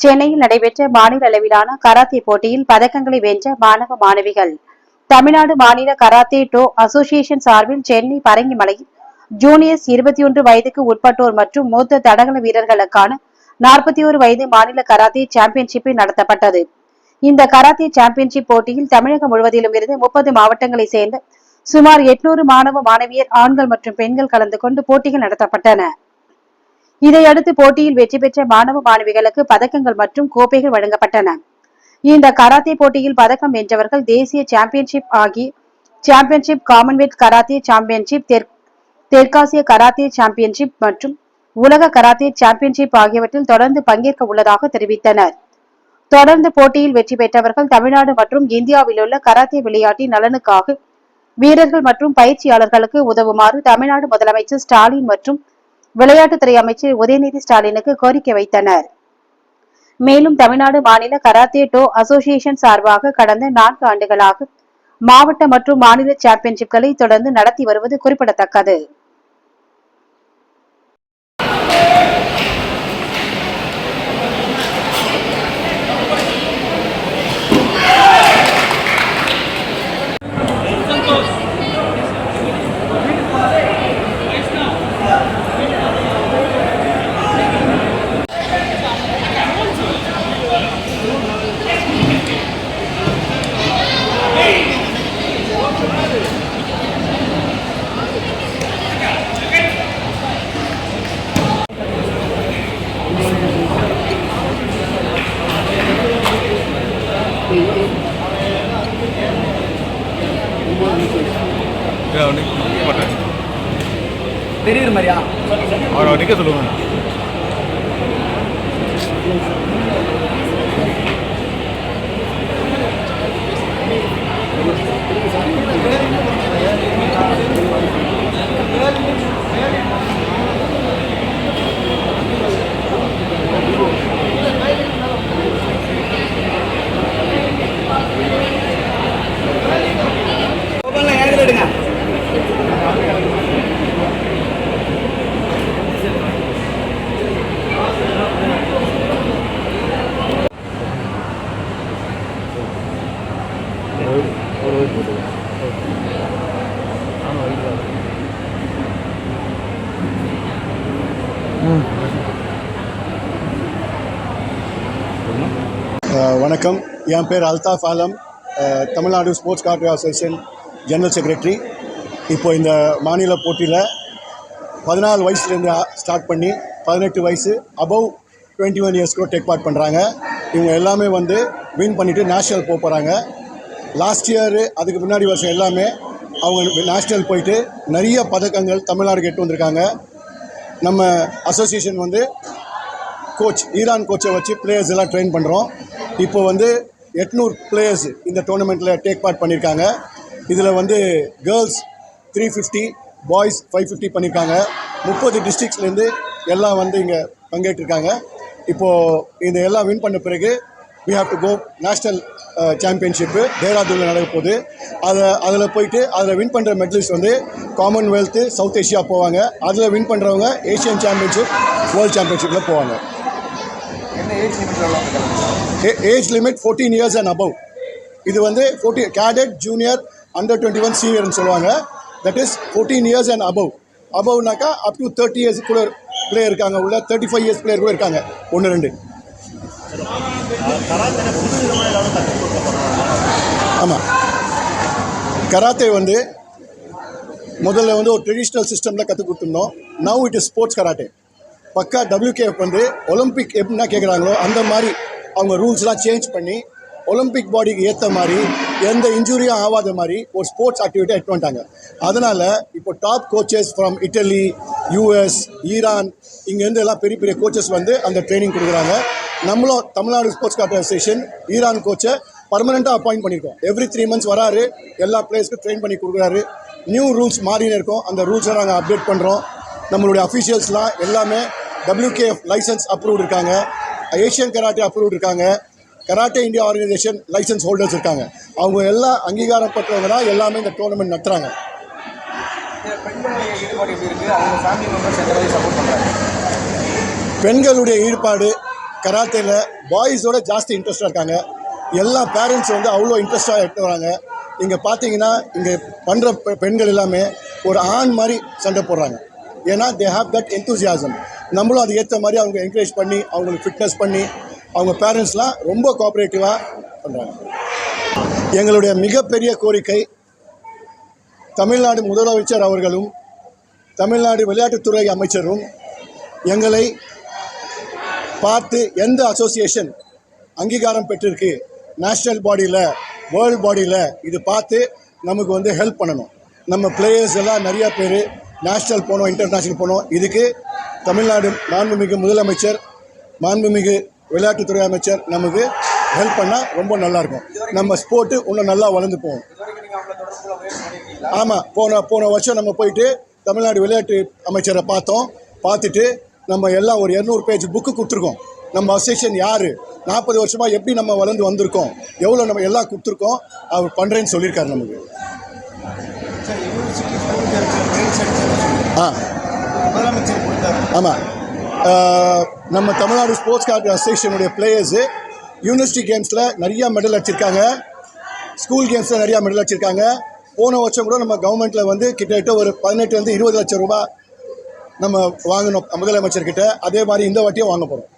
சென்னையில் நடைபெற்ற மாநில அளவிலான கராத்தே போட்டியில் பதக்கங்களை வென்ற மாணவ மாணவிகள். தமிழ்நாடு மாநில கராத்தே டோ அசோசியேஷன் சார்பில் சென்னை பரங்கிமலையில் ஜூனியர்ஸ் இருபத்தி ஒன்று வயதுக்கு உட்பட்டோர் மற்றும் மூத்த தடகள வீரர்களுக்கான நாற்பத்தி ஒரு வயது மாநில கராத்தே சாம்பியன்ஷிப்பை நடத்தப்பட்டது. இந்த கராத்தே சாம்பியன்ஷிப் போட்டியில் தமிழகம் முழுவதிலும் இருந்து முப்பது மாவட்டங்களைச் சேர்ந்த சுமார் எட்நூறு மாணவ மாணவியர் ஆண்கள் மற்றும் பெண்கள் கலந்து கொண்டு போட்டிகள் நடத்தப்பட்டன. இதையடுத்து போட்டியில் வெற்றி பெற்ற மாணவ மாணவிகளுக்கு பதக்கங்கள் மற்றும் கோப்பைகள் வழங்கப்பட்டன. இந்த கராத்தே போட்டியில் பதக்கம் வென்றவர்கள் தேசிய சாம்பியன்ஷிப் ஆகி சாம்பியன்ஷிப் காமன்வெல்த் கராத்தே சாம்பியன்ஷிப் தெற்காசிய கராத்தே சாம்பியன்ஷிப் மற்றும் உலக கராத்தே சாம்பியன்ஷிப் ஆகியவற்றில் தொடர்ந்து பங்கேற்க உள்ளதாக தெரிவித்தனர். தொடர்ந்து போட்டியில் வெற்றி பெற்றவர்கள் தமிழ்நாடு மற்றும் இந்தியாவில் உள்ள கராத்தே விளையாட்டின் நலனுக்காக வீரர்கள் மற்றும் பயிற்சியாளர்களுக்கு உதவுமாறு தமிழ்நாடு முதலமைச்சர் ஸ்டாலின் மற்றும் விளையாட்டுத்துறை அமைச்சர் உதயநிதி ஸ்டாலினுக்கு கோரிக்கை வைத்தனர். மேலும் தமிழ்நாடு மாநில கராத்தே டோ அசோசியேஷன் சார்பாக கடந்த நான்கு ஆண்டுகளாக மாவட்ட மற்றும் மாநில சாம்பியன்ஷிப்களை தொடர்ந்து நடத்தி வருவது குறிப்பிடத்தக்கது நிற்க மாட்டேன் தெரியுற மாதிரியா அவரை நிற்க சொல்லுங்க. வணக்கம். என் பேர் Altaf Alam. Tamil Nadu sports karate association general secretary. இப்போ இந்த மாநில போட்டியில் பதினாலு வயசுலேருந்து ஸ்டார்ட் பண்ணி பதினெட்டு வயசு அபவ் டுவெண்ட்டி ஒன் இயர்ஸ்க்கு டேக் பார்ட் பண்ணுறாங்க இவங்க எல்லாமே வந்து வின் பண்ணிவிட்டு நேஷ்னல் போக போகிறாங்க லாஸ்ட் இயரு அதுக்கு முன்னாடி வருஷம் எல்லாமே அவங்க நேஷ்னல் போயிட்டு நிறைய பதக்கங்கள் தமிழ்நாடுக்கு எட்டு வந்திருக்காங்க. நம்ம அசோசியேஷன் வந்து கோச் ஈரான் கோச்சை வச்சு பிளேயர்ஸ் எல்லாம் ட்ரெயின் பண்ணுறோம் இப்போ வந்து எட்நூறு பிளேயர்ஸ் இந்த டோர்னமெண்ட்டில் டேக் பார்ட் பண்ணியிருக்காங்க இதில் வந்து girls three fifty boys five fifty பண்ணியிருக்காங்க முப்பது டிஸ்ட்ரிக்ஸ்லேருந்து எல்லாம் வந்து இங்கே பங்கேற்றிருக்காங்க. இப்போது இந்த எல்லாம் வின் பண்ண பிறகு we have to go national championship தேராதூனில் நடக்க போகுது. அதை அதில் போயிட்டு அதில் வின் பண்ணுற மெடலிஸ்ட் வந்து காமன்வெல்த்து சவுத் ஏஷியா போவாங்க. அதில் வின் பண்ணுறவங்க ஏஷியன் சாம்பியன்ஷிப் வேர்ல்ட் சாம்பியன்ஷிப்பில் போவாங்க. என்ன age age limit fourteen years and above இது வந்து fourteen cadet junior under twenty one சீனியர்னு சொல்லுவாங்க. That is fourteen years and above அபவ்னாக்கா up to thirty years கூட பிளேயர் இருக்காங்க. உள்ள தேர்ட்டி ஃபைவ் இயர்ஸ் பிளேயர் கூட இருக்காங்க. ஒன்று ரெண்டு. ஆமாம் கராத்தே வந்து முதல்ல வந்து ஒரு ட்ரெடிஷ்னல் சிஸ்டமில் கற்றுக் கொடுத்துருந்தோம். Now it is sports karate பக்கா டபிள்யூகேஎஃப் வந்து ஒலிம்பிக் எப்படின்னா கேட்குறாங்களோ அந்த மாதிரி அவங்க ரூல்ஸ்லாம் சேஞ்ச் பண்ணி ஒலிம்பிக் பாடிக்கு ஏற்ற மாதிரி எந்த இன்ஜுரியும் ஆகாத மாதிரி ஒரு ஸ்போர்ட்ஸ் ஆக்டிவிட்டி எடுத்து வந்துட்டாங்க. அதனால் இப்போ top coaches from Italy US Iran இங்கேருந்து எல்லாம் பெரிய பெரிய கோச்சஸ் வந்து அந்த ட்ரைனிங் கொடுக்குறாங்க. நம்மளும் Tamil Nadu sports karate association Iran கோச்சை பர்மனெண்ட்டாக அப்பாயிண்ட் பண்ணியிருக்கோம். எவ்ரி த்ரீ மந்த்ஸ் வராரு எல்லா பிளேயர்ஸ்க்கும் ட்ரெயின் பண்ணி கொடுக்குறாரு. நியூ ரூல்ஸ் மாறினே இருக்கோம். அந்த ரூல்ஸை நாங்கள் அப்டேட் பண்ணுறோம் நம்மளுடைய அஃபீஷியல்ஸ்லாம் எல்லாமே டபிள்யூகேஎஃப் லைசன்ஸ் அப்ரூவ்ட் இருக்காங்க. ஏஷியன் கராட்டே அப்ரூவ்ட் இருக்காங்க. Karate India organisation license holders இருக்காங்க. அவங்க எல்லாம் அங்கீகாரம் பெற்றவங்க தான் எல்லாமே இந்த டோர்னமெண்ட் நடத்துகிறாங்க பெண்களுடைய ஈடுபாடு கராத்தேல பாய்ஸோட ஜாஸ்தி இன்ட்ரெஸ்டாக இருக்காங்க. எல்லா பேரண்ட்ஸ் வந்து அவ்வளோ இன்ட்ரெஸ்டாக எடுத்து வராங்க. இங்கே பார்த்தீங்கன்னா இங்கே பண்ணுற பெண்கள் எல்லாமே ஒரு ஆண் மாதிரி சண்டை போடுறாங்க. ஏன்னா தே ஹாவ் தட் enthusiasm. நம்மளும் அது ஏற்ற மாதிரி அவங்க என்கரேஜ் பண்ணி அவங்களுக்கு ஃபிட்னஸ் பண்ணி அவங்க பேரண்ட்ஸ்லாம் ரொம்ப கோஆப்ரேட்டிவாக பண்ணுறாங்க எங்களுடைய மிகப்பெரிய கோரிக்கை தமிழ்நாடு முதலமைச்சர் அவர்களும் தமிழ்நாடு விளையாட்டுத்துறை அமைச்சரும் எங்களை பார்த்து எந்த அசோசியேஷன் அங்கீகாரம் பெற்றிருக்கு நேஷ்னல் பாடியில் வேர்ல்ட் பாடியில் இது பார்த்து நமக்கு வந்து ஹெல்ப் பண்ணணும். நம்ம பிளேயர்ஸ் எல்லாம் நிறையா பேர் நேஷ்னல் போனோம் இன்டர்நேஷ்னல் போனோம். இதுக்கு தமிழ்நாடு மாண்புமிகு முதலமைச்சர் மாண்புமிகு விளையாட்டுத்துறை அமைச்சர் நமக்கு ஹெல்ப் பண்ணால் ரொம்ப நல்லாயிருக்கும். நம்ம ஸ்போர்ட்டு இன்னும் நல்லா வளர்ந்து போகும் ஆமாம் போன போன வருஷம் நம்ம போயிட்டு தமிழ்நாடு விளையாட்டு அமைச்சரை பார்த்தோம். பார்த்துட்டு நம்ம எல்லாம் ஒரு இரநூறு பேஜ் புக்கு கொடுத்துருக்கோம். நம்ம அசோசியேஷன் யார்? நாற்பது வருஷமாக எப்படி நம்ம வளர்ந்து வந்திருக்கோம்? எவ்வளோ நம்ம எல்லாம் கொடுத்துருக்கோம்? அவர் பண்ணுறேன்னு சொல்லியிருக்காரு நமக்கு. ஆ. முதலமைச்சர் கொடுத்தாரு. ஆமாம் நம்ம தமிழ்நாடு ஸ்போர்ட்ஸ் கார்டு அசோசியேஷனுடைய பிளேயர்ஸு யூனிவர்சிட்டி கேம்ஸில் நிறையா மெடல் அடிச்சிருக்காங்க. ஸ்கூல் கேம்ஸில் நிறையா மெடல் அடிச்சிருக்காங்க. போன வருஷம் கூட நம்ம கவர்மெண்ட்டில் வந்து கிட்டத்தட்ட ஒரு பதினெட்டுலேருந்து இருபது லட்சம் ரூபாய் நம்ம வாங்கினோம் முதலமைச்சர்கிட்ட. அதே மாதிரி இந்த வாட்டியும் வாங்க போகிறோம்